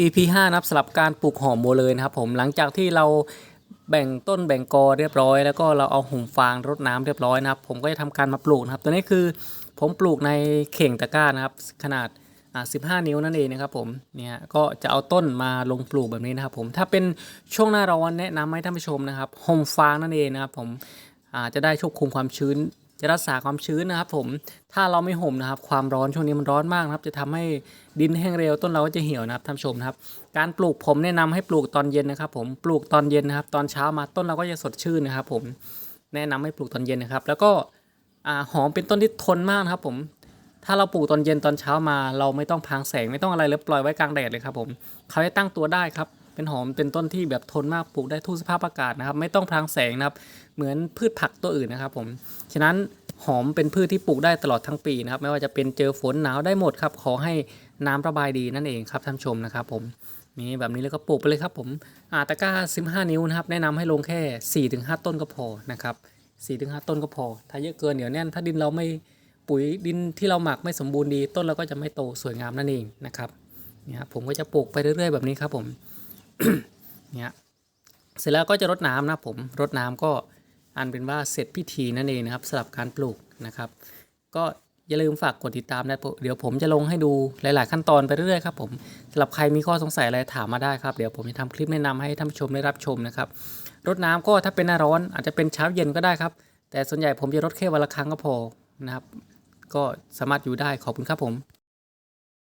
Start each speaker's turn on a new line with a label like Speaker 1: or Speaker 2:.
Speaker 1: EP 5นะครับสำหรับการปลูกหอมบัวเลยนะครับผมหลังจากที่เราแบ่งต้นแบ่งกอเรียบร้อย แล้วก็เราเอาหุ่มฟางรดน้ำเรียบร้อยนะครับ ผมก็จะทำการมาปลูกนะครับ ตัวนี้คือผมปลูกในเข่งตะกร้านะครับ ขนาด15 นิ้วนั่นเองนะครับผมเนี่ยก็จะเอาต้นมาลงปลูกแบบนี้นะครับผมถ้าเป็นช่วงหน้าร้อนแนะนำให้ท่านผู้ชมนะครับห่มฟางนั่นเองนะครับผมอ่าจะได้ควบคุมความชื้น จะรักษาความชื้นนะครับผมถ้าเราไม่ห่มนะครับ ความร้อนช่วงนี้มันร้อนมากนะครับ จะทำให้ดินแห้งเร็วต้นเราก็จะเหี่ยวนะครับท่านชมนะครับ การปลูกผมแนะนำให้ปลูกตอนเย็นนะครับ ผมปลูกตอนเย็นนะครับ ตอนเช้ามาต้นเราก็จะสดชื่นนะครับ ผมแนะนำให้ปลูกตอนเย็นนะครับ แล้วก็หอมเป็นต้นที่ทนมากนะครับ ผม ถ้าเราปลูกตอนเย็นตอนเช้ามา เราไม่ต้องพางแสงไม่ต้องอะไรเลยปล่อยไว้กลางแดดเลยครับ ผมเขาจะตั้งตัวได้ครับ เป็นหอมเป็นต้นที่แบบทนมากปลูกได้ทุกสภาพอากาศนะครับ ไม่ต้องพรางแสงนะครับ เหมือนพืชผักตัวอื่นนะครับผมฉะนั้นหอมเป็นพืชที่ปลูกได้ตลอดทั้งปีนะครับ ไม่ว่าจะเป็นเจอฝนหนาวได้หมดครับ ขอให้น้ำระบายดีนั่นเองครับท่านชมนะครับผมนี่แบบนี้แล้วก็ปลูกไปเลยครับผมอาตะก้า 15 นิ้วนะครับ แนะนำให้ลงแค่ 4-5 ต้นก็พอนะครับ4-5 ต้นก็พอ ถ้าเยอะเกินเดี๋ยวแน่นถ้าดินเราไม่ปุ๋ยดินที่เราหมักไม่สมบูรณ์ดี ต้นเราก็จะไม่โตสวยงามนั่นเองนะครับนี่ครับผมก็จะปลูกไปเรื่อยๆแบบนี้ครับผม เนี่ยเสร็จแล้วก็จะรดน้ำนะผมรดน้ำก็อันเป็นว่าเสร็จพิธีนั่นเองนะครับสำหรับการปลูกนะครับ ก็อย่าลืมฝากกดติดตามนะเดี๋ยวผมจะลงให้ดูหลาย ๆ ขั้นตอนไปเรื่อย ๆ ครับผมสำหรับใครมีข้อสงสัยอะไรถามมาได้ครับ เดี๋ยวผมจะทำคลิปแนะนำให้ท่านผู้ชมได้รับชมนะครับรดน้ำก็ถ้าเป็นหน้าร้อนอาจจะเป็นเช้าเย็นก็ได้ครับ แต่ส่วนใหญ่ผมจะรดแค่วันละครั้งก็พอนะครับ ก็สามารถอยู่ได้ขอบคุณครับผม